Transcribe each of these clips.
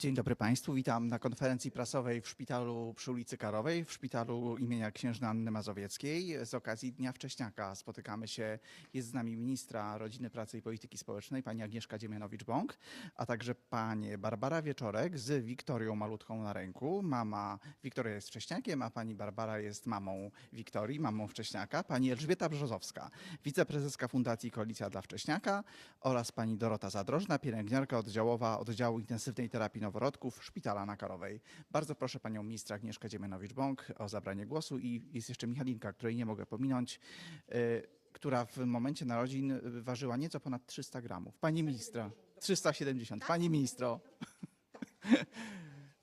Dzień dobry Państwu. Witam na konferencji prasowej w szpitalu przy ulicy Karowej, w szpitalu imienia księżny Anny Mazowieckiej. Z okazji Dnia Wcześniaka spotykamy się, jest z nami ministra Rodziny, Pracy i Polityki Społecznej, pani Agnieszka Dziemianowicz-Bąk, a także panie Barbara Wieczorek z Wiktorią Malutką na ręku. Mama Wiktoria jest wcześniakiem, a pani Barbara jest mamą Wiktorii, mamą wcześniaka. Pani Elżbieta Brzozowska, wiceprezeska Fundacji Koalicja dla Wcześniaka oraz pani Dorota Zadrożna, pielęgniarka oddziałowa oddziału intensywnej terapii noworodków Szpitala na Karowej. Bardzo proszę panią ministra Agnieszkę Dziemianowicz-Bąk o zabranie głosu i jest jeszcze Michalinka, której nie mogę pominąć, y, która w momencie narodzin ważyła nieco ponad 300 gramów. Pani ministra, 370. Pani ministro,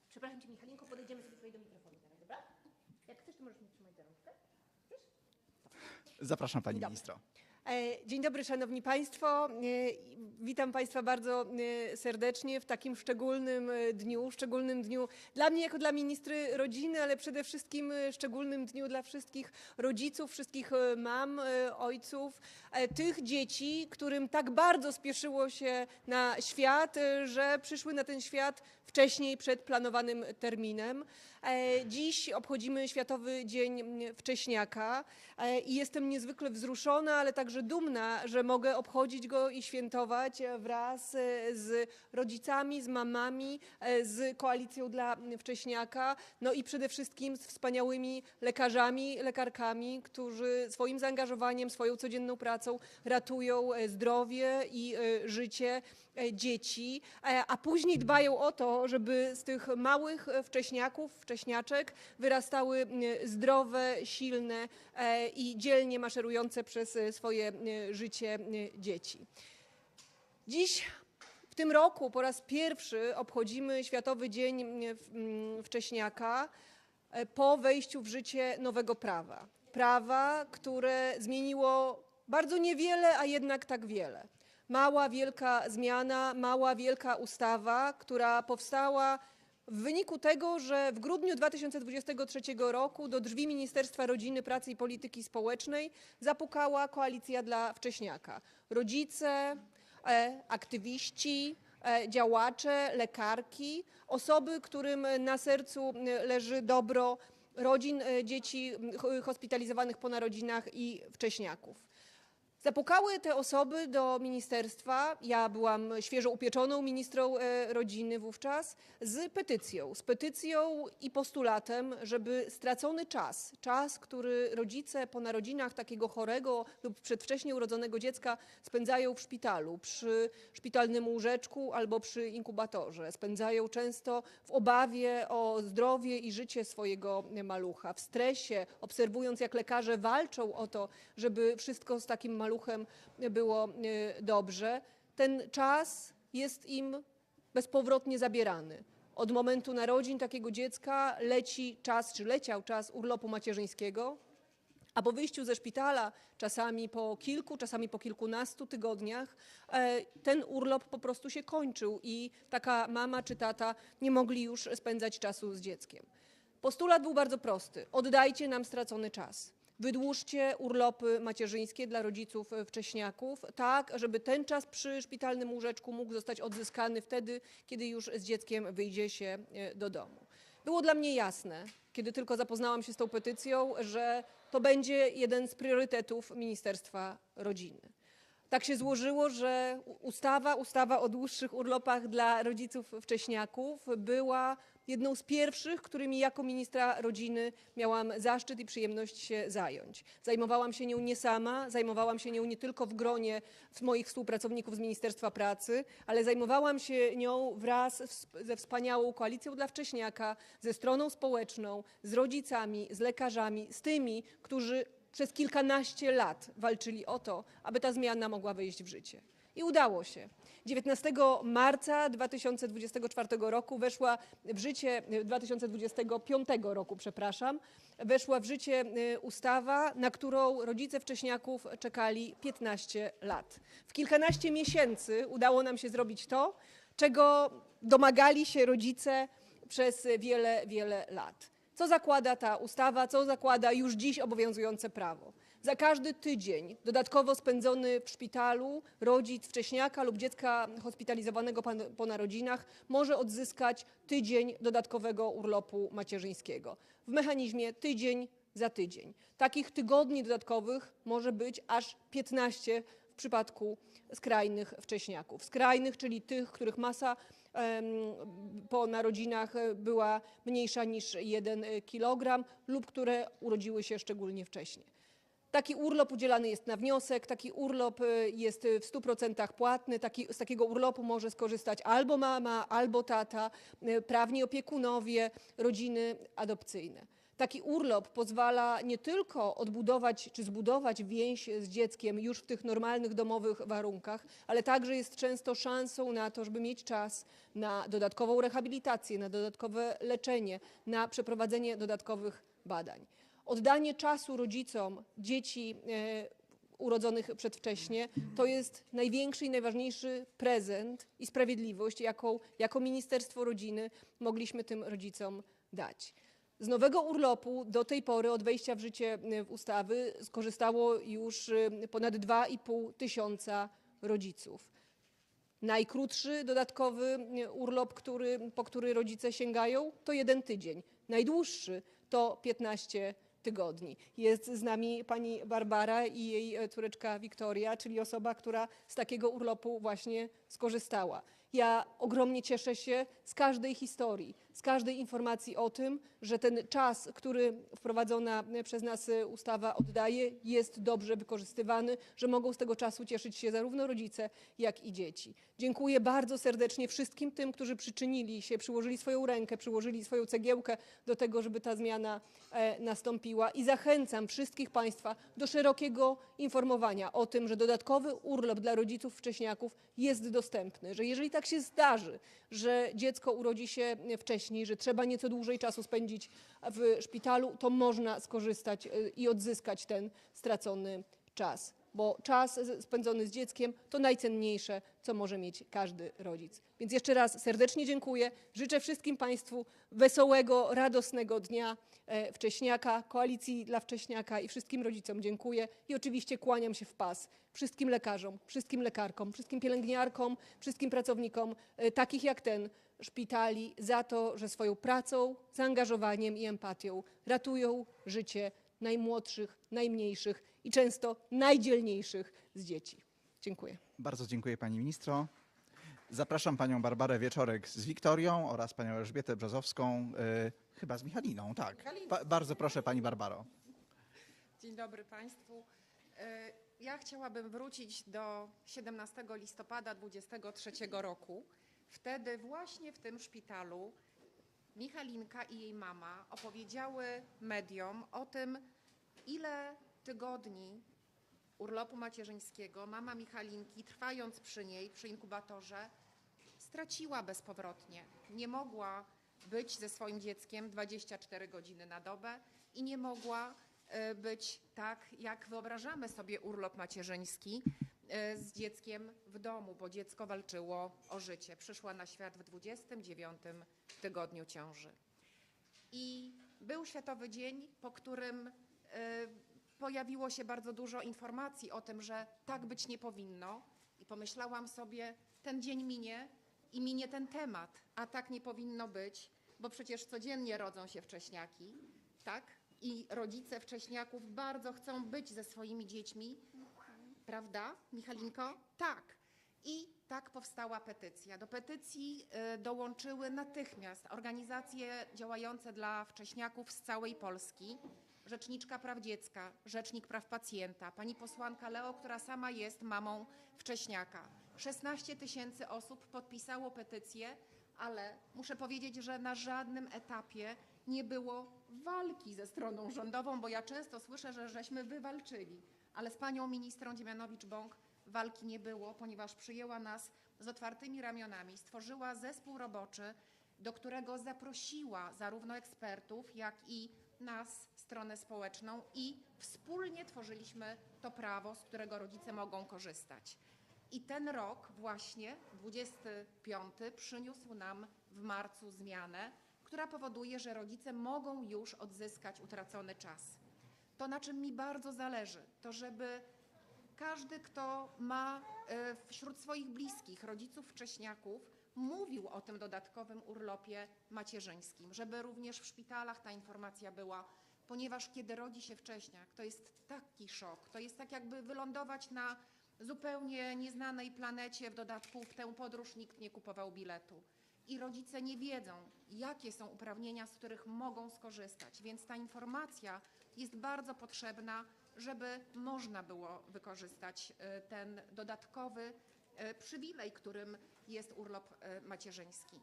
Przepraszam cię, Michalinko, podejdziemy sobie tutaj do mikrofonu teraz, dobra? Jak chcesz, to możesz mi trzymać za rączkę. zapraszam pani Dobra. ministro. E, Dzień dobry, Szanowni Państwo. E, Witam Państwa bardzo e, serdecznie w takim szczególnym dniu, szczególnym dniu dla mnie jako dla ministry rodziny, ale przede wszystkim szczególnym dniu dla wszystkich rodziców, wszystkich mam, ojców, tych dzieci, którym tak bardzo spieszyło się na świat, że przyszły na ten świat wcześniej przed planowanym terminem. E, Dziś obchodzimy Światowy Dzień Wcześniaka e, i jestem niezwykle wzruszona, ale także dumna, że mogę obchodzić go i świętować wraz e, z rodzicami, z mamami, z Koalicją dla Wcześniaka, no i przede wszystkim z wspaniałymi lekarzami, lekarkami, którzy swoim zaangażowaniem, swoją codzienną pracą ratują zdrowie i życie dzieci, e, a później dbają o to, żeby z tych małych e, wcześniaków, wcześniaczek wyrastały zdrowe, silne e, i dzielnie maszerujące przez e, swoje e, życie e, dzieci. Dziś w tym roku po raz pierwszy obchodzimy Światowy Dzień Wcześniaka e, po wejściu w życie nowego prawa. Prawa, które zmieniło bardzo niewiele, a jednak tak wiele. Mała, wielka zmiana, mała, wielka ustawa, która powstała w wyniku tego, że w grudniu 2023 roku do drzwi Ministerstwa Rodziny, Pracy i Polityki Społecznej zapukała Koalicja dla Wcześniaka. Rodzice, e, aktywiści, e, działacze, lekarki, osoby, którym na sercu leży dobro rodzin e, dzieci hospitalizowanych po narodzinach i wcześniaków. Zapukały te osoby do ministerstwa. Ja byłam świeżo upieczoną ministrą e, rodziny wówczas z petycją, z petycją i postulatem, żeby stracony czas, czas, który rodzice po narodzinach takiego chorego lub przedwcześnie urodzonego dziecka spędzają w szpitalu, przy szpitalnym łóżeczku albo przy inkubatorze, spędzają często w obawie o zdrowie i życie swojego malucha, w stresie, obserwując jak lekarze walczą o to, żeby wszystko z takim maluchem było e, dobrze. Ten czas jest im bezpowrotnie zabierany. Od momentu narodzin takiego dziecka leci czas, czy leciał czas urlopu macierzyńskiego, a po wyjściu ze szpitala, czasami po kilku, czasami po kilkunastu tygodniach, e, ten urlop po prostu się kończył i taka mama czy tata nie mogli już spędzać czasu z dzieckiem. Postulat był bardzo prosty: oddajcie nam stracony czas. Wydłużcie urlopy macierzyńskie dla rodziców e, wcześniaków, tak żeby ten czas przy szpitalnym łóżeczku mógł zostać odzyskany wtedy, kiedy już z dzieckiem wyjdzie się e, do domu. Było dla mnie jasne, kiedy tylko zapoznałam się z tą petycją, że to będzie jeden z priorytetów Ministerstwa Rodziny. Tak się złożyło, że ustawa, ustawa o dłuższych urlopach dla rodziców wcześniaków była jedną z pierwszych, którymi jako ministra rodziny miałam zaszczyt i przyjemność się zająć. Zajmowałam się nią nie sama, zajmowałam się nią nie tylko w gronie moich współpracowników z Ministerstwa Pracy, ale zajmowałam się nią wraz ze wspaniałą Koalicją dla Wcześniaka, ze stroną społeczną, z rodzicami, z lekarzami, z tymi, którzy przez kilkanaście lat walczyli o to, aby ta zmiana mogła wejść w życie. I udało się. 19 marca 2024 roku weszła w życie, 2025 roku, przepraszam, weszła w życie y, ustawa, na którą rodzice wcześniaków czekali 15 lat. W kilkanaście miesięcy udało nam się zrobić to, czego domagali się rodzice przez wiele, wiele lat. Co zakłada ta ustawa, co zakłada już dziś obowiązujące prawo? Za każdy tydzień dodatkowo spędzony w szpitalu rodzic wcześniaka lub dziecka hospitalizowanego po narodzinach może odzyskać tydzień dodatkowego urlopu macierzyńskiego. W mechanizmie tydzień za tydzień. Takich tygodni dodatkowych może być aż 15 w przypadku skrajnych wcześniaków. Skrajnych, czyli tych, których masa po narodzinach e, była mniejsza niż 1 kg lub które urodziły się szczególnie wcześnie. Taki urlop udzielany jest na wniosek, taki urlop y, jest w 100% płatny. Taki, z takiego urlopu może skorzystać albo mama, albo tata, prawni opiekunowie, rodziny adopcyjne. Taki urlop pozwala nie tylko odbudować czy zbudować więź z dzieckiem już w tych normalnych domowych warunkach, ale także jest często szansą na to, żeby mieć czas na dodatkową rehabilitację, na dodatkowe leczenie, na przeprowadzenie dodatkowych badań. Oddanie czasu rodzicom dzieci e, urodzonych przedwcześnie to jest największy i najważniejszy prezent i sprawiedliwość, jaką jako Ministerstwo Rodziny mogliśmy tym rodzicom dać. Z nowego urlopu do tej pory, od wejścia w życie e, ustawy, skorzystało już e, ponad 2,5 tysiąca rodziców. Najkrótszy dodatkowy e, urlop, który, po który rodzice sięgają, to jeden tydzień. Najdłuższy to 15 tygodni. Jest z nami pani Barbara i jej e, córeczka Wiktoria, czyli osoba, która z takiego urlopu właśnie skorzystała. Ja ogromnie cieszę się z każdej historii, z każdej informacji o tym, że ten czas, który wprowadzona przez nas ustawa oddaje, jest dobrze wykorzystywany, że mogą z tego czasu cieszyć się zarówno rodzice, jak i dzieci. Dziękuję bardzo serdecznie wszystkim tym, którzy przyczynili się, przyłożyli swoją rękę, przyłożyli swoją cegiełkę do tego, żeby ta zmiana e, nastąpiła i zachęcam wszystkich Państwa do szerokiego informowania o tym, że dodatkowy urlop dla rodziców wcześniaków jest dostępny, że jeżeli tak się zdarzy, że dziecko urodzi się wcześniej, że trzeba nieco dłużej czasu spędzić w szpitalu, to można skorzystać e, i odzyskać ten stracony czas. Bo czas spędzony z dzieckiem to najcenniejsze, co może mieć każdy rodzic. Więc jeszcze raz serdecznie dziękuję. Życzę wszystkim Państwu wesołego, radosnego dnia e, wcześniaka, koalicji dla wcześniaka i wszystkim rodzicom dziękuję. I oczywiście kłaniam się w pas wszystkim lekarzom, wszystkim lekarkom, wszystkim pielęgniarkom, wszystkim pracownikom e, takich jak ten szpitali za to, że swoją pracą, zaangażowaniem i empatią ratują życie najmłodszych, najmniejszych i często najdzielniejszych z dzieci. Dziękuję. Bardzo dziękuję pani ministro. Zapraszam panią Barbarę Wieczorek z Wiktorią oraz panią Elżbietę Brzozowską, y, chyba z Michaliną, tak. Ba- bardzo proszę pani Barbaro. Dzień dobry Państwu. E, Ja chciałabym wrócić do 17 listopada 23 roku. Wtedy właśnie w tym szpitalu Michalinka i jej mama opowiedziały mediom o tym, ile tygodni urlopu macierzyńskiego mama Michalinki, trwając przy niej, przy inkubatorze, straciła bezpowrotnie. Nie mogła być ze swoim dzieckiem 24 godziny na dobę i nie mogła e, być tak, jak wyobrażamy sobie urlop macierzyński e, z dzieckiem w domu, bo dziecko walczyło o życie. Przyszła na świat w 29 tygodniu ciąży. I był Światowy Dzień, po którym e, pojawiło się bardzo dużo informacji o tym, że tak być nie powinno. I pomyślałam sobie, ten dzień minie i minie ten temat, a tak nie powinno być, bo przecież codziennie rodzą się wcześniaki, tak? I rodzice wcześniaków bardzo chcą być ze swoimi dziećmi, prawda, Michalinko? Tak. I tak powstała petycja. Do petycji y, dołączyły natychmiast organizacje działające dla wcześniaków z całej Polski. Rzeczniczka Praw Dziecka, Rzecznik Praw Pacjenta, pani posłanka Leo, która sama jest mamą wcześniaka. 16 tysięcy osób podpisało petycję, ale muszę powiedzieć, że na żadnym etapie nie było walki ze stroną rządową, bo ja często słyszę, że żeśmy wywalczyli, ale z panią ministrą Dziemianowicz-Bąk walki nie było, ponieważ przyjęła nas z otwartymi ramionami, stworzyła zespół roboczy, do którego zaprosiła zarówno ekspertów, jak i nas, stronę społeczną i wspólnie tworzyliśmy to prawo, z którego rodzice mogą korzystać. I ten rok właśnie, 25, przyniósł nam w marcu zmianę, która powoduje, że rodzice mogą już odzyskać utracony czas. To, na czym mi bardzo zależy, to żeby każdy, kto ma e, wśród swoich bliskich, rodziców wcześniaków, mówił o tym dodatkowym urlopie macierzyńskim, żeby również w szpitalach ta informacja była, ponieważ kiedy rodzi się wcześniak, to jest taki szok, to jest tak jakby wylądować na zupełnie nieznanej planecie, w dodatku w tę podróż nikt nie kupował biletu. I rodzice nie wiedzą, jakie są uprawnienia, z których mogą skorzystać, więc ta informacja jest bardzo potrzebna, żeby można było wykorzystać e, ten dodatkowy przywilej, którym jest urlop e, macierzyński.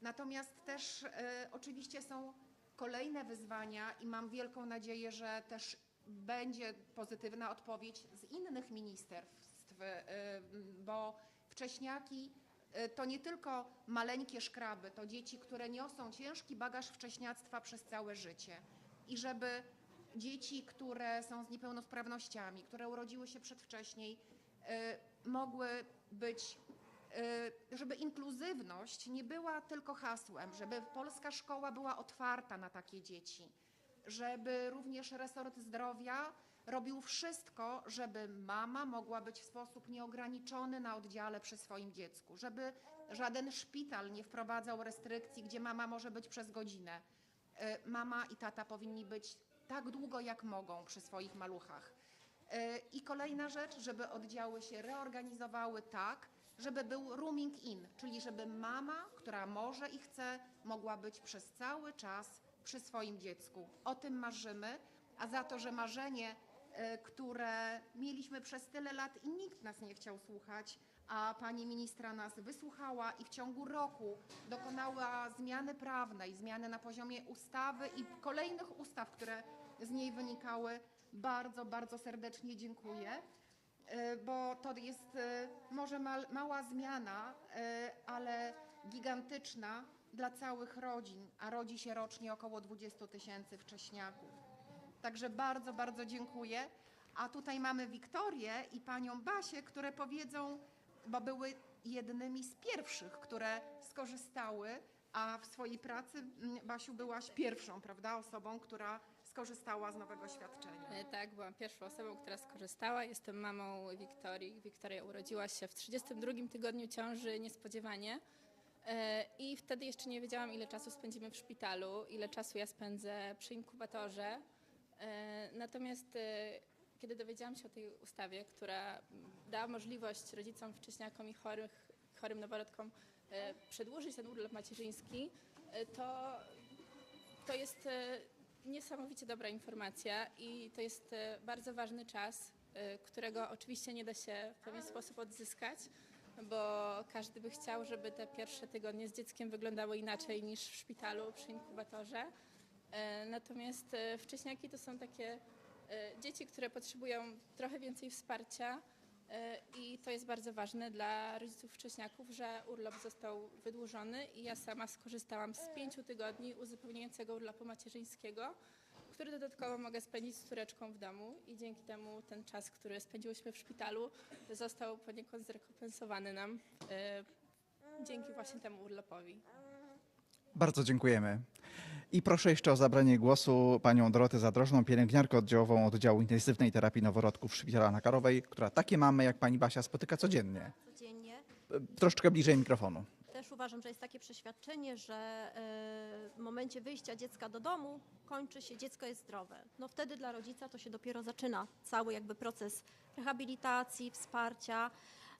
Natomiast też e, oczywiście są kolejne wyzwania i mam wielką nadzieję, że też będzie pozytywna odpowiedź z innych ministerstw, e, bo wcześniaki e, to nie tylko maleńkie szkraby, to dzieci, które niosą ciężki bagaż wcześniactwa przez całe życie. I żeby dzieci, które są z niepełnosprawnościami, które urodziły się przedwcześniej, e, mogły być y, żeby inkluzywność nie była tylko hasłem, żeby polska szkoła była otwarta na takie dzieci, żeby również resort zdrowia robił wszystko, żeby mama mogła być w sposób nieograniczony na oddziale przy swoim dziecku, żeby żaden szpital nie wprowadzał restrykcji, gdzie mama może być przez godzinę. Y, Mama i tata powinni być tak długo, jak mogą przy swoich maluchach. I kolejna rzecz, żeby oddziały się reorganizowały tak, żeby był rooming in, czyli żeby mama, która może i chce, mogła być przez cały czas przy swoim dziecku. O tym marzymy, a za to, że marzenie, y, które mieliśmy przez tyle lat i nikt nas nie chciał słuchać, a pani ministra nas wysłuchała i w ciągu roku dokonała zmiany prawnej, zmiany na poziomie ustawy i kolejnych ustaw, które z niej wynikały, bardzo, bardzo serdecznie dziękuję. E, bo to jest e, może mała zmiana, e, ale gigantyczna dla całych rodzin, a rodzi się rocznie około 20 tysięcy wcześniaków. Także bardzo, bardzo dziękuję. A tutaj mamy Wiktorię i panią Basię, które powiedzą, bo były jednymi z pierwszych, które skorzystały, a w swojej pracy, mm, Basiu, byłaś pierwszą, prawda, osobą, która skorzystała z nowego świadczenia. E, Tak, byłam pierwszą osobą, która skorzystała. Jestem mamą Wiktorii. Wiktoria urodziła się w 32 tygodniu ciąży niespodziewanie. E, I wtedy jeszcze nie wiedziałam, ile czasu spędzimy w szpitalu, ile czasu ja spędzę przy inkubatorze. E, Natomiast kiedy dowiedziałam się o tej ustawie, która da możliwość rodzicom, wcześniakom i chorych, chorym noworodkom przedłużyć ten urlop macierzyński, e, to to jest e, niesamowicie dobra informacja i to jest e, bardzo ważny czas, e, którego oczywiście nie da się w pewien sposób odzyskać, bo każdy by chciał, żeby te pierwsze tygodnie z dzieckiem wyglądały inaczej niż w szpitalu przy inkubatorze. E, Natomiast e, wcześniaki to są takie e, dzieci, które potrzebują trochę więcej wsparcia. E, I to jest bardzo ważne dla rodziców wcześniaków, że urlop został wydłużony i ja sama skorzystałam z pięciu tygodni uzupełniającego urlopu macierzyńskiego, który dodatkowo mogę spędzić z córeczką w domu i dzięki temu ten czas, który spędziłyśmy w szpitalu został poniekąd zrekompensowany nam e, dzięki właśnie temu urlopowi. Bardzo dziękujemy. I proszę jeszcze o zabranie głosu panią Dorotę Zadrożną, pielęgniarkę oddziałową oddziału intensywnej terapii noworodków Szpitala na Karowej, która takie mamy jak pani Basia spotyka codziennie. codziennie. E, Troszeczkę bliżej mikrofonu. Też uważam, że jest takie przeświadczenie, że e, w momencie wyjścia dziecka do domu kończy się, dziecko jest zdrowe. No wtedy dla rodzica to się dopiero zaczyna cały jakby proces rehabilitacji, wsparcia,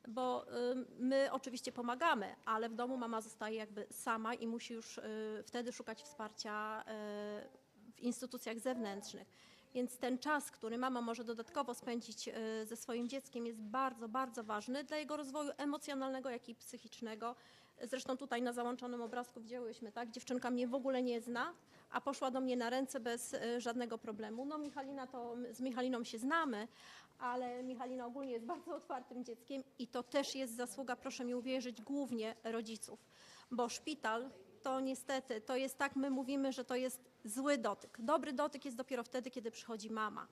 bo y, my oczywiście pomagamy, ale w domu mama zostaje jakby sama i musi już y, wtedy szukać wsparcia y, w instytucjach zewnętrznych. Więc ten czas, który mama może dodatkowo spędzić ze swoim dzieckiem jest bardzo, bardzo ważny dla jego rozwoju emocjonalnego, jak i psychicznego. Zresztą tutaj na załączonym obrazku widziałyśmy, tak? Dziewczynka mnie w ogóle nie zna, a poszła do mnie na ręce bez y, żadnego problemu. No Michalina to, z Michaliną się znamy, ale Michalina ogólnie jest bardzo otwartym dzieckiem i to też jest zasługa, proszę mi uwierzyć, głównie rodziców, bo szpital to niestety, to jest tak, my mówimy, że to jest zły dotyk. Dobry dotyk jest dopiero wtedy, kiedy przychodzi mama.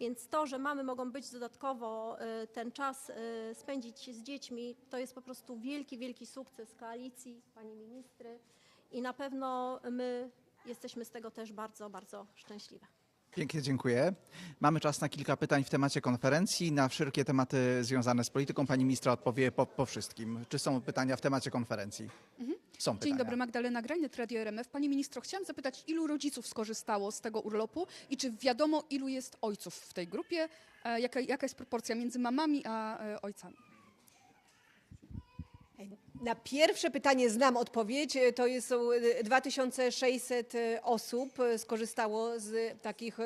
Więc to, że mamy mogą być dodatkowo y, ten czas y, spędzić z dziećmi, to jest po prostu wielki, wielki sukces koalicji, pani ministry i na pewno my jesteśmy z tego też bardzo, bardzo szczęśliwe. Pięknie dziękuję. Mamy czas na kilka pytań w temacie konferencji. Na wszelkie tematy związane z polityką pani ministra odpowie po, po wszystkim. Czy są pytania w temacie konferencji? Są pytania. Dzień dobry, Magdalena Grajnet, Radio RMF. Panie ministro, chciałam zapytać, ilu rodziców skorzystało z tego urlopu i czy wiadomo, ilu jest ojców w tej grupie? E, Jaka, jaka jest proporcja między mamami a e, ojcami? Na pierwsze pytanie znam odpowiedź. To jest są, e, 2600 osób e, skorzystało z takich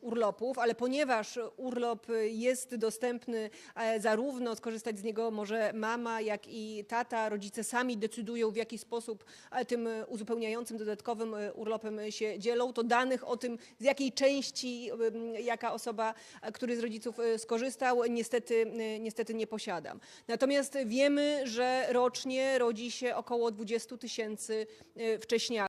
urlopów, ale ponieważ urlop jest dostępny zarówno skorzystać z niego może mama, jak i tata, rodzice sami decydują w jaki sposób e, tym uzupełniającym dodatkowym e, urlopem się dzielą, to danych o tym z jakiej części jaka osoba, e, który z rodziców skorzystał, niestety, niestety nie posiadam. Natomiast wiemy, że rocznie rodzi się około 20 tysięcy e, wcześniaków.